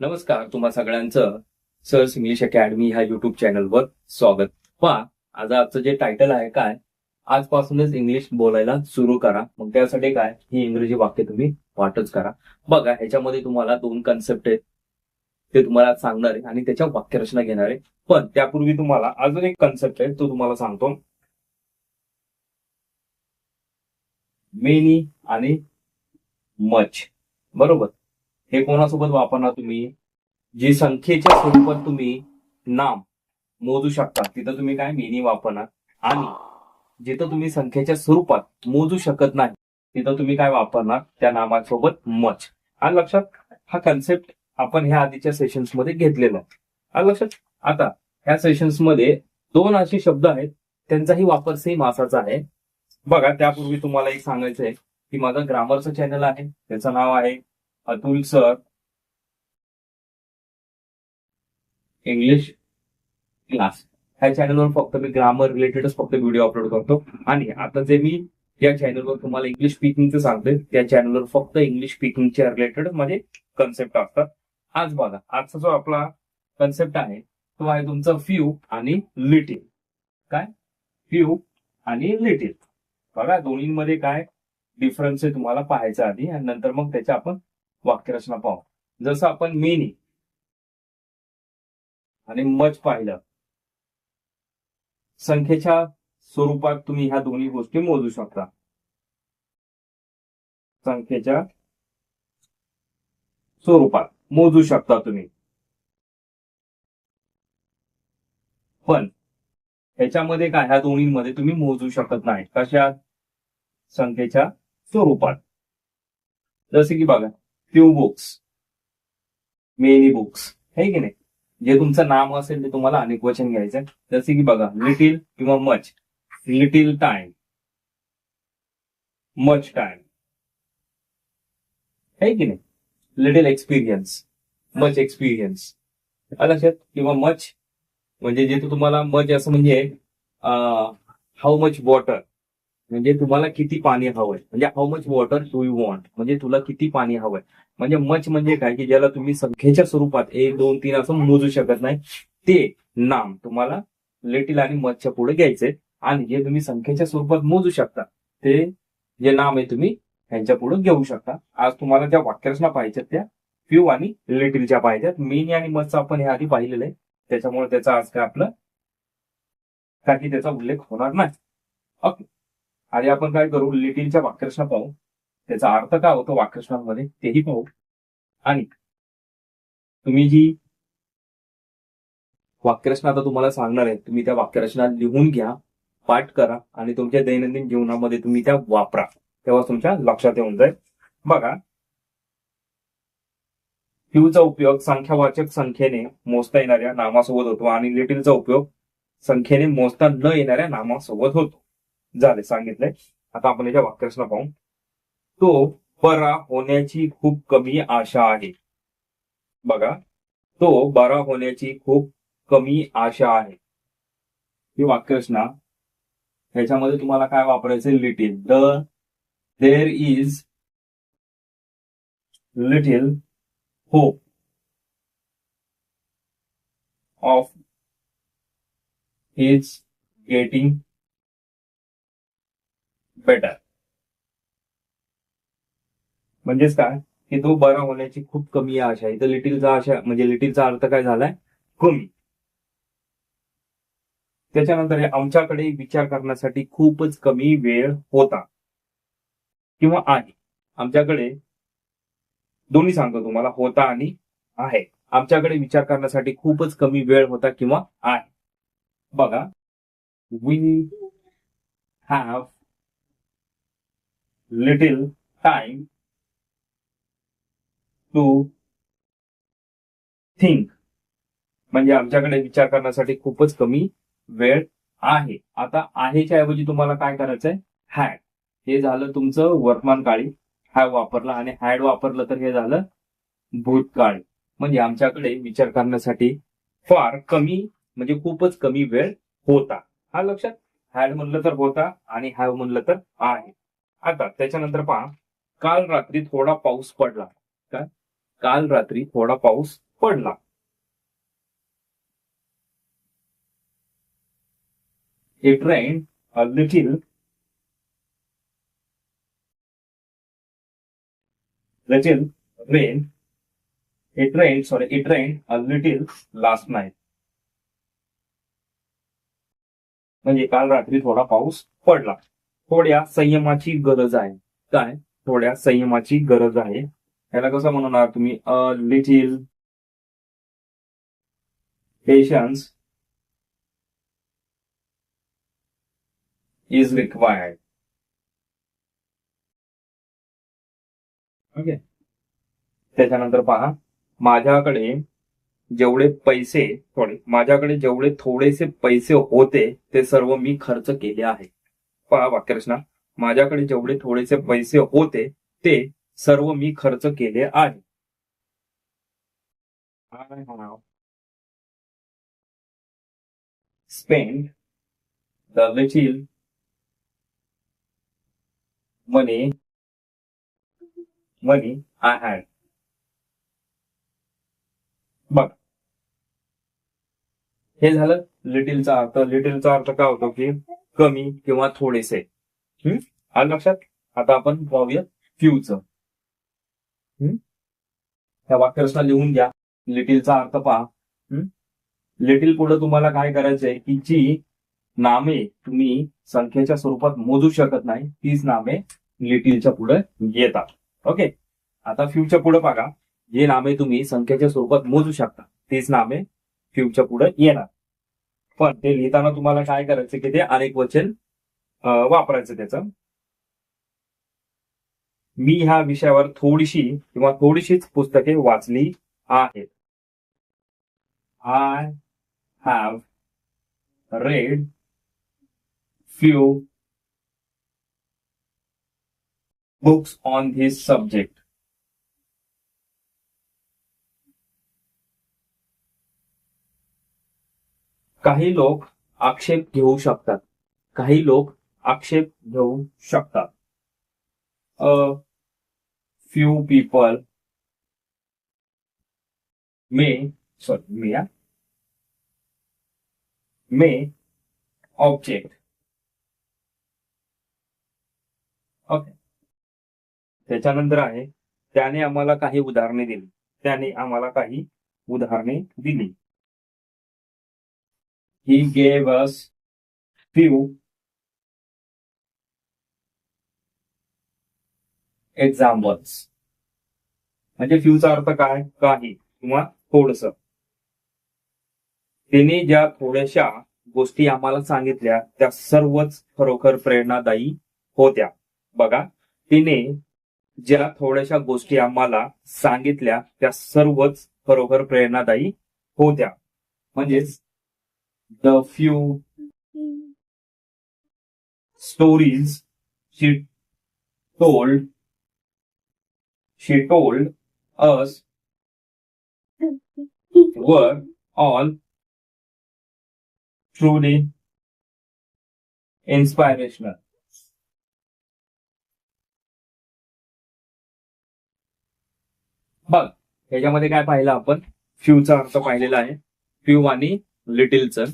नमस्कार तुम्हा सगळ्यांचं सर्स इंग्लिश अकॅडमी ह्या युट्यूब चॅनलवर स्वागत. पहा आज आजचं जे टायटल आहे काय? आजपासूनच इंग्लिश बोलायला सुरू करा. मग त्यासाठी काय? ही इंग्रजी वाक्य तुम्ही वाटच करा. बघा ह्याच्यामध्ये तुम्हाला दोन कन्सेप्ट आहेत. ते तुम्हाला सांगणार आहे आणि त्याच्या वाक्यरचना घेणार आहे. पण त्यापूर्वी तुम्हाला अजून एक कन्सेप्ट आहे तो तुम्हाला सांगतो. मेनी आणि मच बरोबर? हे कोणासोबत वापरणार तुम्ही? जी संख्येच्या स्वरूपात तुम्ही नाम मोजू शकता तिथं तुम्ही काय मेनी वापरणार? आणि जिथं तुम्ही संख्येच्या स्वरूपात मोजू शकत नाही तिथं तुम्ही काय वापरणार? त्या नामासोबत मच आणि लक्षात हा कन्सेप्ट आपण ह्या आधीच्या सेशन्समध्ये घेतलेला आहे. आणि लक्षात आता ह्या सेशन्समध्ये दोन असे शब्द आहेत त्यांचाही वापर सेम असाचा आहे. बघा त्यापूर्वी तुम्हाला एक सांगायचं आहे की माझा ग्रामरचं चॅनल आहे त्याचं नाव आहे अतुल सर. इंग्लिश क्लास ह्या चॅनलवर फक्त मी ग्रामर रिलेटेडच फक्त व्हिडिओ अपलोड करतो. आणि आता जे मी या चॅनलवर तुम्हाला इंग्लिश स्पीकिंगचं सांगतोय त्या चॅनलवर फक्त इंग्लिश स्पीकिंगच्या रिलेटेड माझे कन्सेप्ट असतात. आज बघा आजचा जो आपला कन्सेप्ट आहे तो आहे तुमचा फ्यू आणि लिटिल काय? फ्यू आणि लिटिल बघा दोन्हीमध्ये काय डिफरन्स आहे तुम्हाला पाहायचा आधी आणि नंतर मग त्याच्या आपण वाक्यरचना पाहू. जसं आपण मेनी आणि मच पाहिलं संख्येच्या स्वरूपात तुम्ही ह्या दोन्ही गोष्टी मोजू शकता. संख्येच्या स्वरूपात मोजू शकता तुम्ही. पण ह्याच्यामध्ये काय ह्या दोन्हीमध्ये तुम्ही मोजू शकत नाही कशा? संख्येच्या स्वरूपात. जसे की बघा फ्यू बुक्स मेनी बुक्स हे की नाही? जे तुमचं नाम असेल ते तुम्हाला अनेक वचन घ्यायचं. जसे की बघा लिटिल किंवा much little time much time है की नाही? लिटिल एक्सपिरियन्स मच एक्सपिरियन्स लक्षात? किंवा मच म्हणजे जे तुम्हाला मच असं म्हणजे हाऊ मच वॉटर म्हणजे तुम्हाला किती पाणी हवंय. म्हणजे how much water do you want म्हणजे तुला किती पाणी हवंय. म्हणजे मच म्हणजे काय? की ज्याला तुम्ही संख्येच्या स्वरूपात एक दोन तीन असं मोजू शकत नाही. ते नाम तुम्हाला लिटिल आणि मचच्या पुढे घ्यायचे. आणि जे तुम्ही संख्येच्या स्वरूपात मोजू शकता ते जे नाम आहे तुम्ही ह्यांच्या पुढे घेऊ शकता. आज तुम्हाला ज्या वाक्यरचना पाहिजेत त्या फ्यू आणि लिटिलच्या पाहिजेत मेनी आणि मचचा आपण हे आधी पाहिलेलं आहे. त्याच्यामुळे त्याचा आज काय आपलं काही त्याचा उल्लेख होणार नाही. ओके आणि आपण काय करू? लिटिलच्या वाक्यरचना पाहू. त्याचा अर्थ काय होतो वाक्यरचनांमध्ये? तेही पाहू. आणि तुम्ही जी वाक्यरचना आता तुम्हाला सांगणार आहे तुम्ही त्या वाक्यरचना लिहून घ्या पाठ करा आणि तुमच्या दैनंदिन जीवनामध्ये तुम्ही त्या वापरा. तेव्हा तुमच्या लक्षात येऊन जाईल. बघा. फ्यूचा उपयोग संख्यावाचक संख्येने मोजता येणाऱ्या नामासोबत होतो आणि लिटिलचा उपयोग संख्येने मोजता न येणाऱ्या नामासोबत होतो. झाले सांगितलंय आता आपण याच्या वाक्यरचना पाहू. तो बरा होण्याची खूप कमी आशा आहे. बघा तो बरा होण्याची खूप कमी आशा आहे. ही वाक्यरचना ह्याच्यामध्ये तुम्हाला काय वापरायचं? Little the there is little hope of is getting better म्हणजेच काय? की तो बरा होण्याची खूप कमी आशा आहे. तर लिटिलचा आशा म्हणजे लिटिलचा अर्थ काय झालाय? कमी. त्याच्यानंतर हे आमच्याकडे विचार करण्यासाठी खूपच कमी वेळ होता. किंवा आहे. आमच्याकडे दोन्ही सांगतो तुम्हाला होता आणि आहे. आमच्याकडे विचार करण्यासाठी खूपच कमी वेळ होता किंवा आहे. बघा. We have little time to think म्हणजे आमच्याकडे विचार करण्यासाठी खूपच कमी वेळ आहे. आता आहेच्या ऐवजी तुम्हाला काय करायचंय? हॅड हे झालं तुमचं वर्तमान काळी. हॅव वापरलं आणि हॅड वापरलं तर हे झालं भूतकाळी. म्हणजे आमच्याकडे विचार करण्यासाठी फार कमी म्हणजे खूपच कमी वेळ होता. हा लक्षात? हॅड म्हणलं तर होता आणि हॅव म्हणलं तर आहे. आता त्याच्यानंतर पहा काल रात्री थोडा पाऊस पडला. काय? काल रात्री थोडा पाऊस पडला. It rain a little little rain it rain sorry it rain a little last night म्हणजे काल रात्री थोडा पाऊस पडला. थोड्या संयमाची गरज आहे. काय? थोड्या संयमाची गरज आहे. याला कसं म्हणणार तुम्ही? A little patience is required okay त्याच्यानंतर पहा. माझ्याकडे जेवढे पैसे थोडे माझ्याकडे जेवढे थोडेसे पैसे होते ते सर्व मी खर्च केले आहे पहा वाक्यरचना माझ्याकडे जेवढे थोडेसे पैसे होते ते सर्व मी खर्च केले आहे I have spent the little money money I had. बघ हे झालं लिटिलचा अर्थ लिटिलचा अर्थ काय होतो की कमी किंवा थोडेसे. हम्म आलं लक्षात? आता आपण पाहूया फ्यूज हम्म त्या वाक्यरचना लिहून घ्या. लिटिलचा अर्थ पहा. लिटिल पुढे तुम्हाला काय करायचंय की जी नामे तुम्ही संख्येच्या स्वरूपात मोजू शकत नाही तीच नामे लिटिलच्या पुढे येतात. ओके आता फ्यूच्या पुढे बघा. जे नामे तुम्ही संख्येच्या स्वरूपात मोजू शकता तीच नामे फ्यूच्या पुढे येणार. पण ते लिहिताना तुम्हाला काय करायचं की ते अनेक वचन वापरायचं त्याचं. मी ह्या विषयावर थोडीशी किंवा थोडीशीच पुस्तके वाचली आहेत. I have read few books on this subject काही लोक आक्षेप घेऊ शकतात. काही लोक आक्षेप घेऊ शकतात. A few people may sorry may may object okay त्याच्यानंतर आहे त्याने आम्हाला काही उदाहरणे दिली. त्याने आम्हाला काही उदाहरणे दिली. He gave us few. Examples. म्हणजे फ्यूचा अर्थ काय? काही. किंवा थोडस. तिने ज्या थोड्याशा गोष्टी आम्हाला सांगितल्या त्या सर्वच खरोखर प्रेरणादायी होत्या. बघा तिने ज्या थोड्याशा गोष्टी आम्हाला सांगितल्या त्या सर्वच खरोखर प्रेरणादायी होत्या. म्हणजेच the few stories she told she told us were all truly inspirational. बघ ह्याच्यामध्ये काय पाहिलं आपण फ्यूचा अर्थ पाहिलेला आहे फ्यू आणि लिटिलचं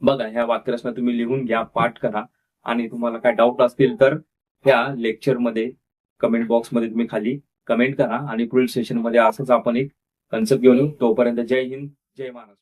बघा ह्या वाक्यरचना तुम्ही लिहून घ्या पाठ करा. आणि तुम्हाला काय डाऊट असतील तर ह्या लेक्चरमध्ये कमेंट बॉक्समध्ये तुम्ही खाली कमेंट करा. आणि पुढील सेशनमध्ये असंच आपण एक कन्सेप्ट घेऊन येऊ. तोपर्यंत जय हिंद जय महाराष्ट्र.